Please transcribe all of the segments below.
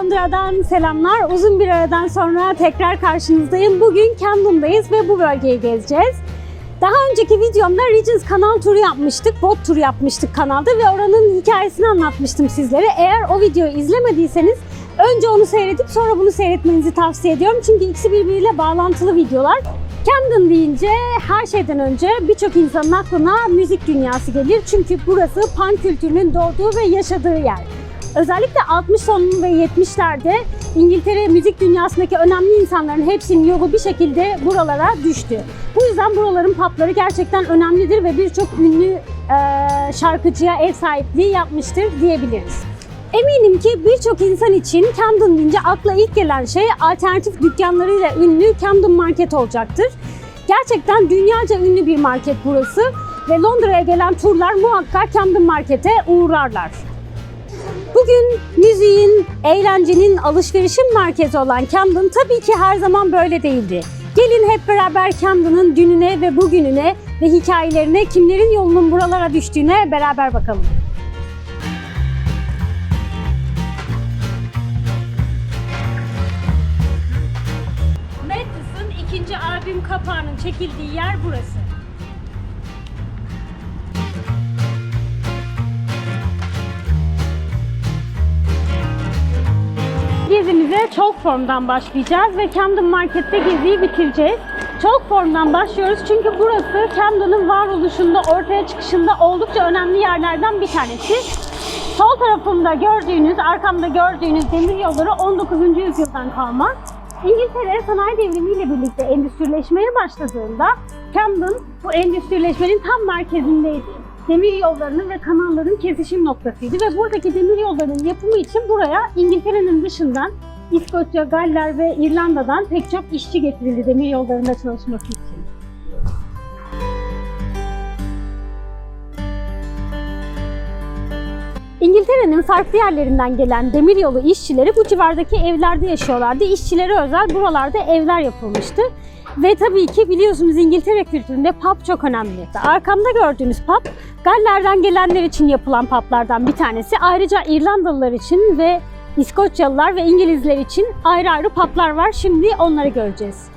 Londra'dan selamlar. Uzun bir aradan sonra tekrar karşınızdayım. Bugün Camden'dayız ve bu bölgeyi gezeceğiz. Daha önceki videomda Regents kanal turu yapmıştık, bot turu yapmıştık kanalda ve oranın hikayesini anlatmıştım sizlere. Eğer o videoyu izlemediyseniz önce onu seyredip sonra bunu seyretmenizi tavsiye ediyorum. Çünkü ikisi birbiriyle bağlantılı videolar. Camden deyince her şeyden önce birçok insanın aklına müzik dünyası gelir. Çünkü burası pan kültürünün doğduğu ve yaşadığı yer. Özellikle 60 sonu ve 70'lerde İngiltere müzik dünyasındaki önemli insanların hepsinin yolu bir şekilde buralara düştü. Bu yüzden buraların pubları gerçekten önemlidir ve birçok ünlü e, şarkıcıya ev sahipliği yapmıştır diyebiliriz. Eminim ki birçok insan için Camden deyince akla ilk gelen şey alternatif dükkanlarıyla ünlü Camden Market olacaktır. Gerçekten dünyaca ünlü bir market burası ve Londra'ya gelen turlar muhakkak Camden Market'e uğrarlar. Bugün müziğin, eğlencenin, alışverişin merkezi olan Camden tabii ki her zaman böyle değildi. Gelin hep beraber Camden'ın dününe ve bugününe ve hikayelerine kimlerin yolunun buralara düştüğüne beraber bakalım. Mattis'ın ikinci albüm kapağının çekildiği yer burası. Çok formdan başlayacağız ve Camden Market'te geziyi bitireceğiz. Çok formdan başlıyoruz çünkü burası Camden'ın varoluşunda, ortaya çıkışında oldukça önemli yerlerden bir tanesi. Sol tarafımda gördüğünüz, arkamda gördüğünüz demir yolları 19. yüzyıldan kalma. İngiltere sanayi devrimiyle birlikte endüstrileşmeye başladığında Camden bu endüstrileşmenin tam merkezindeydi. Demir yollarının ve kanalların kesişim noktasıydı ve buradaki demir yollarının yapımı için buraya İngiltere'nin dışından İskoçya, Galler ve İrlanda'dan pek çok işçi getirildi demir yollarında çalışması için. İngiltere'nin farklı yerlerinden gelen demiryolu işçileri bu civardaki evlerde yaşıyorlardı. İşçilere özel buralarda evler yapılmıştı. Ve tabii ki biliyorsunuz İngiltere kültüründe pub çok önemli. Arkamda gördüğünüz pub Galler'den gelenler için yapılan publardan bir tanesi. Ayrıca İrlandalılar için ve İskoçyalılar ve İngilizler için ayrı ayrı publar var. Şimdi onları göreceğiz.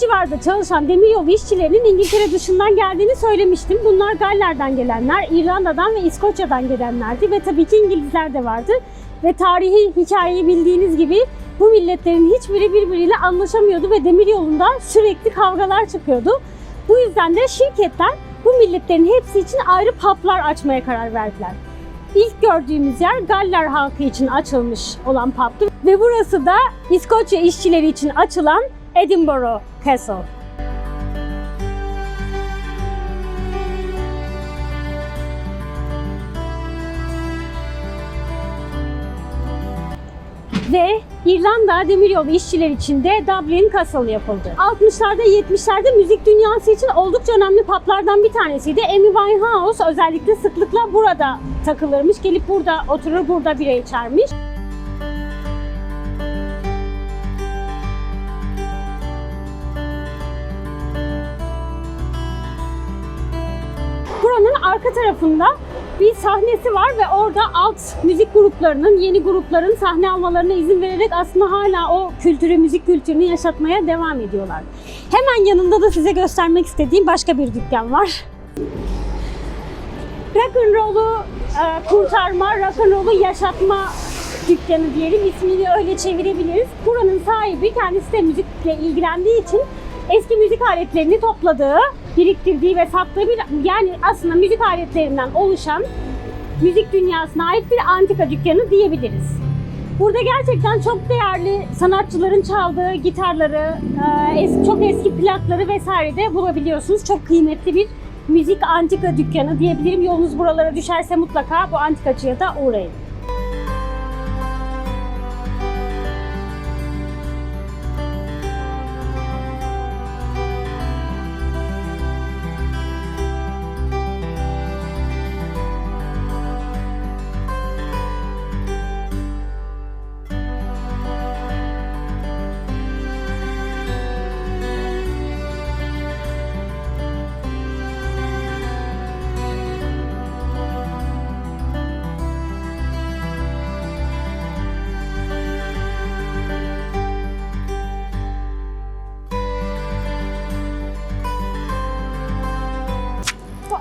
Civarda çalışan demiryolu işçilerinin İngiltere dışından geldiğini söylemiştim. Bunlar Galler'den gelenler, İrlanda'dan ve İskoçya'dan gelenlerdi ve tabii ki İngilizler de vardı. Ve tarihi hikayeyi bildiğiniz gibi bu milletlerin hiçbiri birbiriyle anlaşamıyordu ve demiryolunda sürekli kavgalar çıkıyordu. Bu yüzden de şirketler bu milletlerin hepsi için ayrı publar açmaya karar verdiler. İlk gördüğümüz yer Galler halkı için açılmış olan pub'tı ve burası da İskoçya işçileri için açılan Edinburgh Castle. Ve İrlanda demiryolu işçiler için de Dublin Castle yapıldı. 60'larda 70'lerde müzik dünyası için oldukça önemli publardan bir tanesiydi. Amy Winehouse özellikle sıklıkla burada takılırmış. Gelip burada oturur, burada bira içermiş. Tarafında bir sahnesi var ve orada alt müzik gruplarının, yeni grupların sahne almalarına izin vererek aslında hala o kültürü, müzik kültürünü yaşatmaya devam ediyorlar. Hemen yanında da size göstermek istediğim başka bir dükkan var. Rock'n'roll'u e, kurtarma, rock'n'roll'u yaşatma dükkanı diyelim. ismini öyle çevirebiliriz. Buranın sahibi kendisi de müzikle ilgilendiği için eski müzik aletlerini topladığı, biriktirdiği ve sattığı bir yani aslında müzik aletlerinden oluşan müzik dünyasına ait bir antika dükkanı diyebiliriz. Burada gerçekten çok değerli sanatçıların çaldığı gitarları, e, çok eski plakları vesaire de bulabiliyorsunuz. Çok kıymetli bir müzik antika dükkanı diyebilirim. Yolunuz buralara düşerse mutlaka bu antikacıya da uğrayın.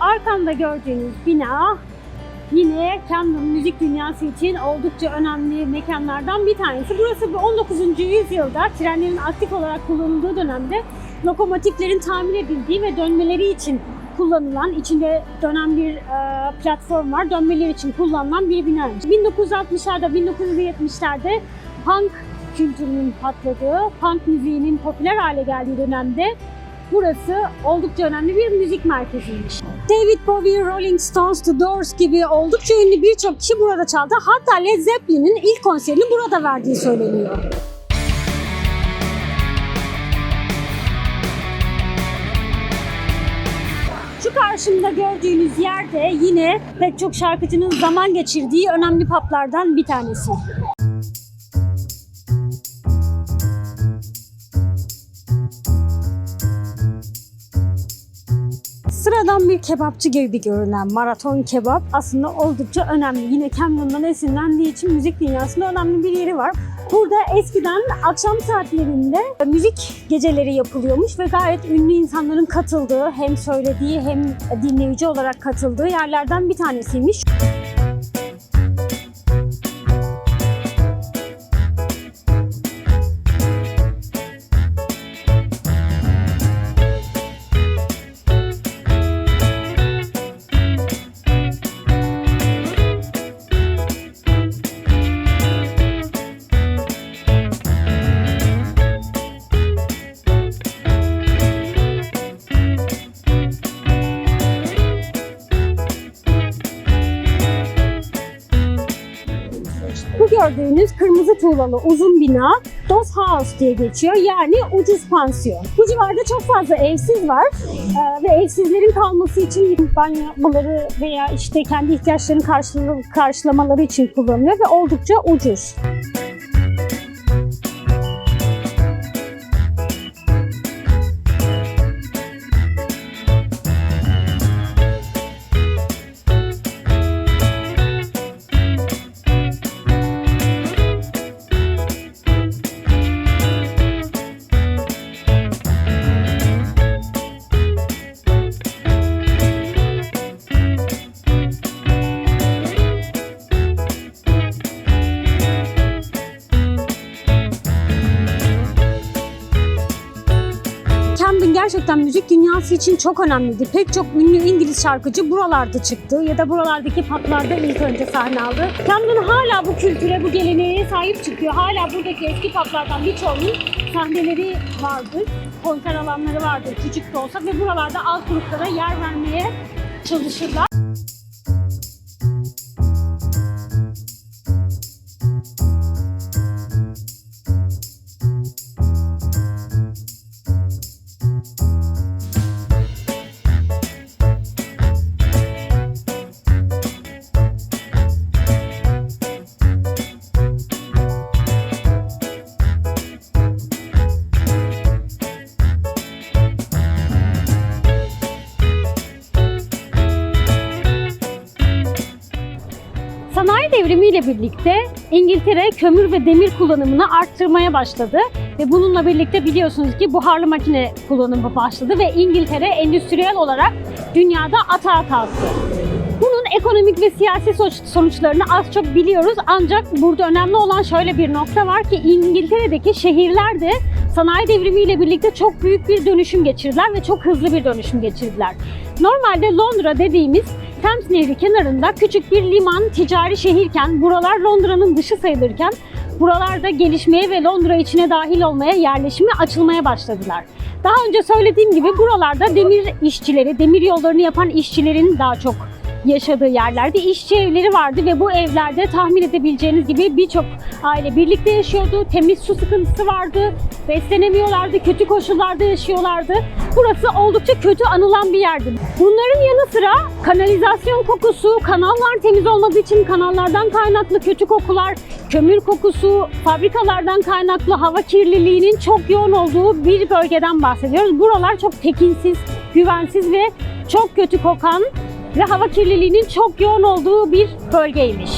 Arkamda gördüğünüz bina yine Camden müzik dünyası için oldukça önemli mekanlardan bir tanesi. Burası bir 19. yüzyılda trenlerin aktif olarak kullanıldığı dönemde lokomotiflerin tamir edildiği ve dönmeleri için kullanılan, içinde dönen bir e, platform var. Dönmeleri için kullanılan bir bina. 1960'larda, 1970'lerde punk kültürünün patladığı, punk müziğinin popüler hale geldiği dönemde burası oldukça önemli bir müzik merkeziymiş. David Bowie, Rolling Stones, The Doors gibi oldukça ünlü birçok kişi burada çaldı. Hatta Led Zeppelin'in ilk konserini burada verdiği söyleniyor. Şu karşımda gördüğünüz yerde yine pek çok şarkıcının zaman geçirdiği önemli publardan bir tanesi. Kebapçı gibi görünen maraton kebap aslında oldukça önemli. Yine Camden'dan esinlendiği için müzik dünyasında önemli bir yeri var. Burada eskiden akşam saatlerinde müzik geceleri yapılıyormuş ve gayet ünlü insanların katıldığı, hem söylediği hem dinleyici olarak katıldığı yerlerden bir tanesiymiş. Bu tuğlalı uzun bina Dos House diye geçiyor. Yani ucuz pansiyon. Bu civarda çok fazla evsiz var Ee, ve evsizlerin kalması için banyo yapmaları veya işte kendi ihtiyaçlarını karşıla- karşılamaları için kullanılıyor ve oldukça ucuz. Gerçekten müzik dünyası için çok önemliydi. Pek çok ünlü İngiliz şarkıcı buralarda çıktı ya da buralardaki patlarda ilk önce sahne aldı. Camden hala bu kültüre, bu geleneğe sahip çıkıyor. Hala buradaki eski patlardan birçoğunun sahneleri vardır. Konser alanları vardır küçük de olsa ve buralarda alt gruplara yer vermeye çalışırlar. Devrimiyle birlikte İngiltere kömür ve demir kullanımını arttırmaya başladı ve bununla birlikte biliyorsunuz ki buharlı makine kullanımı başladı ve İngiltere endüstriyel olarak dünyada atağa kalktı. Bunun ekonomik ve siyasi sonuç- sonuçlarını az çok biliyoruz ancak burada önemli olan şöyle bir nokta var ki İngiltere'deki şehirler de sanayi devrimiyle birlikte çok büyük bir dönüşüm geçirdiler ve çok hızlı bir dönüşüm geçirdiler. Normalde Londra dediğimiz Thames Nehri kenarında küçük bir liman, ticari şehirken, buralar Londra'nın dışı sayılırken, buralarda gelişmeye ve Londra içine dahil olmaya, yerleşime açılmaya başladılar. Daha önce söylediğim gibi buralarda demir işçileri, demir yollarını yapan işçilerin daha çok yaşadığı yerlerde işçi evleri vardı ve bu evlerde tahmin edebileceğiniz gibi birçok aile birlikte yaşıyordu. Temiz su sıkıntısı vardı, beslenemiyorlardı, kötü koşullarda yaşıyorlardı. Burası oldukça kötü anılan bir yerdi. Bunların yanı sıra kanalizasyon kokusu, kanallar temiz olmadığı için kanallardan kaynaklı kötü kokular, kömür kokusu, fabrikalardan kaynaklı hava kirliliğinin çok yoğun olduğu bir bölgeden bahsediyoruz. Buralar çok tekinsiz, güvensiz ve çok kötü kokan ve hava kirliliğinin çok yoğun olduğu bir bölgeymiş.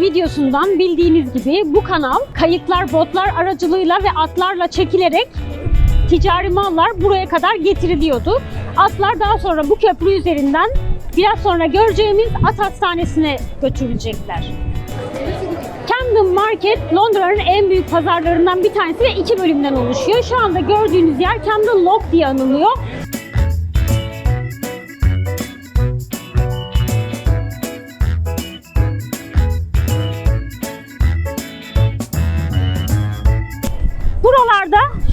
Videosundan bildiğiniz gibi bu kanal kayıklar, botlar aracılığıyla ve atlarla çekilerek ticari mallar buraya kadar getiriliyordu. Atlar daha sonra bu köprü üzerinden biraz sonra göreceğimiz at hastanesine götürülecekler. Camden Market Londra'nın en büyük pazarlarından bir tanesi ve iki bölümden oluşuyor. Şu anda gördüğünüz yer Camden Lock diye anılıyor.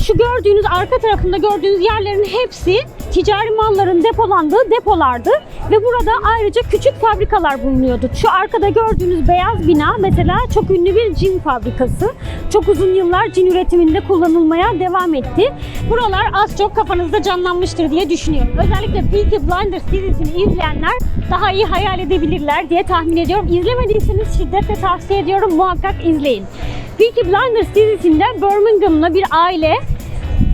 Şu gördüğünüz arka tarafında gördüğünüz yerlerin hepsi ticari malların depolandığı depolardı ve burada ayrıca küçük fabrikalar bulunuyordu. Şu arkada gördüğünüz beyaz bina mesela çok ünlü bir cin fabrikası. Çok uzun yıllar cin üretiminde kullanılmaya devam etti. Buralar az çok kafanızda canlanmıştır diye düşünüyorum. Özellikle Peaky Blinders dizisini izleyenler daha iyi hayal edebilirler diye tahmin ediyorum. İzlemediyseniz şiddetle tavsiye ediyorum muhakkak izleyin. Peaky Blinders dizisinde Birmingham'lı bir aile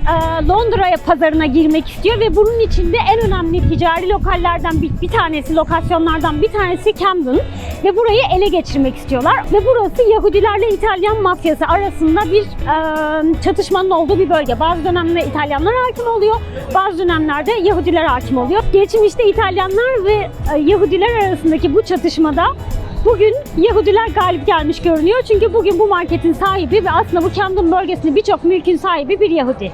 e, Londra'ya pazarına girmek istiyor ve bunun içinde en önemli ticari lokallerden bir, bir tanesi, lokasyonlardan bir tanesi Camden ve burayı ele geçirmek istiyorlar ve burası Yahudilerle İtalyan mafyası arasında bir e, çatışmanın olduğu bir bölge. Bazı dönemler İtalyanlar hakim oluyor, bazı dönemlerde Yahudiler hakim oluyor. Geçmişte İtalyanlar ve e, Yahudiler arasındaki bu çatışmada Bugün Yahudiler galip gelmiş görünüyor çünkü bugün bu marketin sahibi ve aslında bu Camden bölgesinde birçok mülkün sahibi bir Yahudi.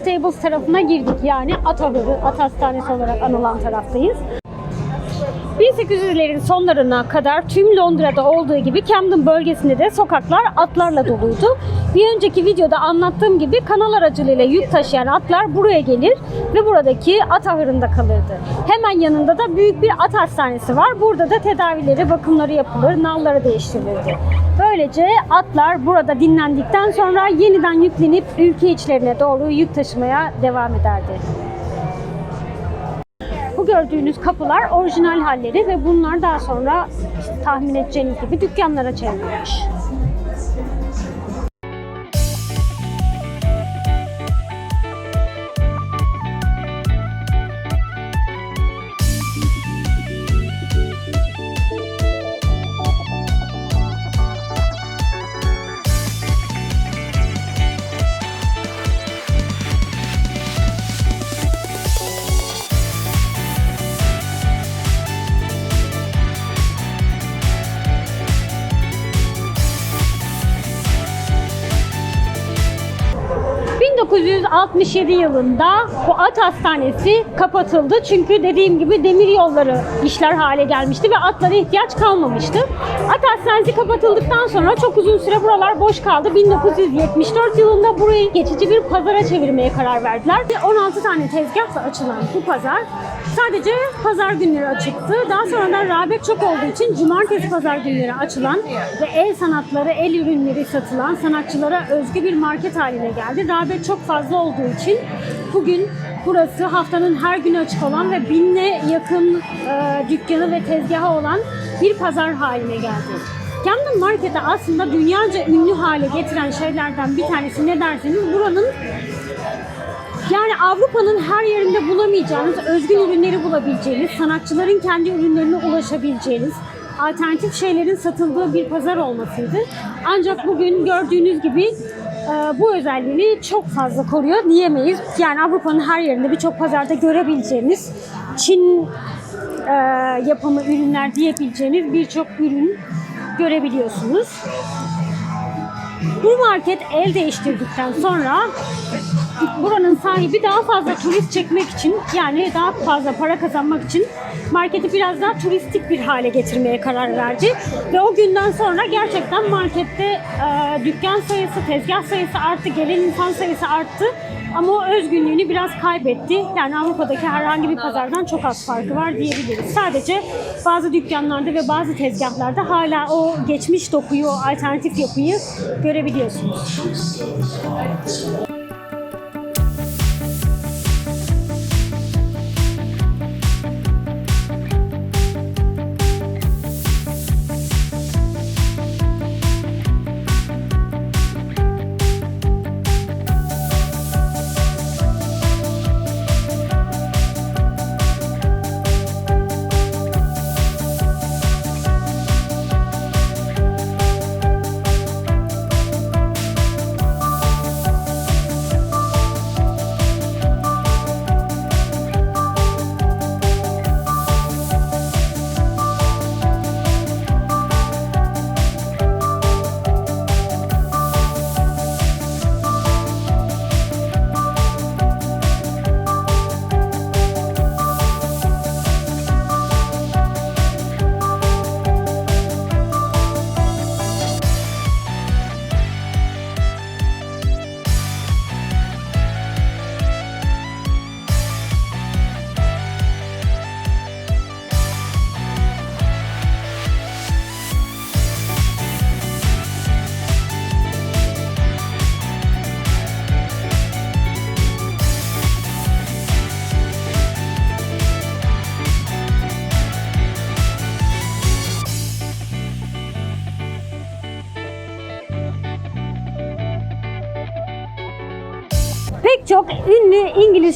Stables tarafına girdik yani at ahırı, at hastanesi olarak anılan taraftayız. 1800'lerin sonlarına kadar tüm Londra'da olduğu gibi Camden bölgesinde de sokaklar atlarla doluydu. Bir önceki videoda anlattığım gibi kanal aracılığıyla yük taşıyan atlar buraya gelir ve buradaki at ahırında kalırdı. Hemen yanında da büyük bir at hastanesi var. Burada da tedavileri, bakımları yapılır, nalları değiştirilirdi. Böylece atlar burada dinlendikten sonra yeniden yüklenip ülke içlerine doğru yük taşımaya devam ederdi. Gördüğünüz kapılar orijinal halleri ve bunlar daha sonra işte tahmin edeceğiniz gibi dükkanlara çevrilmiş. ...1967 yılında bu at hastanesi kapatıldı. Çünkü dediğim gibi demir yolları işler hale gelmişti ve atlara ihtiyaç kalmamıştı. At hastanesi kapatıldıktan sonra çok uzun süre buralar boş kaldı. 1974 yılında burayı geçici bir pazara çevirmeye karar verdiler. Ve 16 tane tezgahla açılan bu pazar sadece pazar günleri açıktı. Daha sonradan rağbet çok olduğu için cumartesi pazar günleri açılan ve el sanatları, el ürünleri satılan sanatçılara özgü bir market haline geldi. Rağbet çok fazla olduğu için bugün burası haftanın her günü açık olan ve binle yakın e, dükkanı ve tezgahı olan bir pazar haline geldi. Camden Market'e aslında dünyaca ünlü hale getiren şeylerden bir tanesi ne derseniz buranın Yani Avrupa'nın her yerinde bulamayacağınız, özgün ürünleri bulabileceğiniz, sanatçıların kendi ürünlerine ulaşabileceğiniz, alternatif şeylerin satıldığı bir pazar olmasıydı. Ancak bugün gördüğünüz gibi bu özelliğini çok fazla koruyor diyemeyiz. Yani Avrupa'nın her yerinde birçok pazarda görebileceğiniz Çin e, yapımı ürünler diyebileceğiniz birçok ürün görebiliyorsunuz. Bu market el değiştirdikten sonra buranın sahibi daha fazla turist çekmek için yani daha fazla para kazanmak için marketi biraz daha turistik bir hale getirmeye karar verdi. Ve o günden sonra gerçekten markette e, dükkan sayısı, tezgah sayısı arttı, gelen insan sayısı arttı. Ama o özgünlüğünü biraz kaybetti. Yani Avrupa'daki herhangi bir pazardan çok az farkı var diyebiliriz. Sadece bazı dükkanlarda ve bazı tezgahlarda hala o geçmiş dokuyu, alternatif yapıyı görebiliyorsunuz.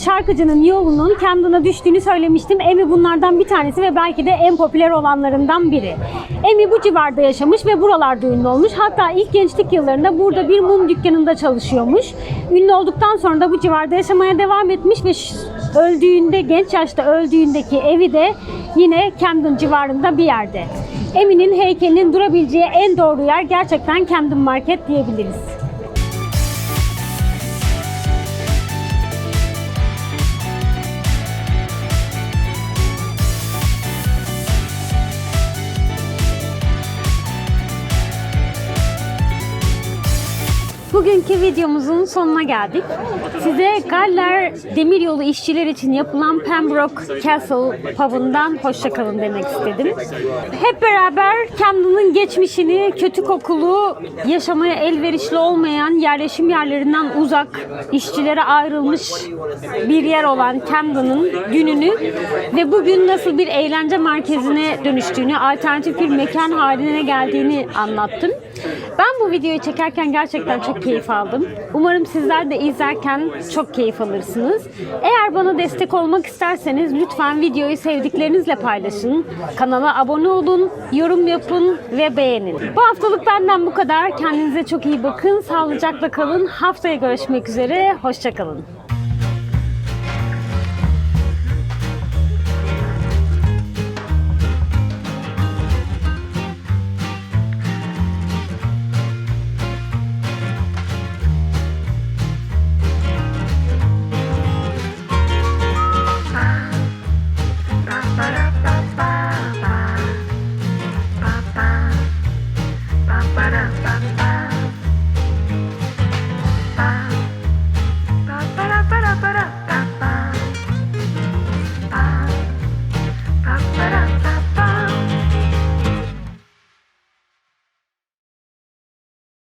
Şarkıcının yolunun Camden'a düştüğünü söylemiştim. Amy bunlardan bir tanesi ve belki de en popüler olanlarından biri. Amy bu civarda yaşamış ve buralarda ünlü olmuş. Hatta ilk gençlik yıllarında burada bir mum dükkanında çalışıyormuş. Ünlü olduktan sonra da bu civarda yaşamaya devam etmiş ve öldüğünde, genç yaşta öldüğündeki evi de yine Camden civarında bir yerde. Amy'nin heykelinin durabileceği en doğru yer gerçekten Camden Market diyebiliriz. Bugünkü videomuzun sonuna geldik. Size Galler Demiryolu işçiler için yapılan Pembroke Castle pub'undan hoşça kalın demek istedim. Hep beraber Camden'ın geçmişini, kötü kokulu, yaşamaya elverişli olmayan yerleşim yerlerinden uzak, işçilere ayrılmış bir yer olan Camden'ın gününü ve bugün nasıl bir eğlence merkezine dönüştüğünü, alternatif bir mekan haline geldiğini anlattım. Ben bu videoyu çekerken gerçekten çok keyif aldım. Umarım sizler de izlerken çok keyif alırsınız. Eğer bana destek olmak isterseniz lütfen videoyu sevdiklerinizle paylaşın. Kanala abone olun, yorum yapın ve beğenin. Bu haftalık benden bu kadar. Kendinize çok iyi bakın. Sağlıcakla kalın. Haftaya görüşmek üzere. Hoşçakalın.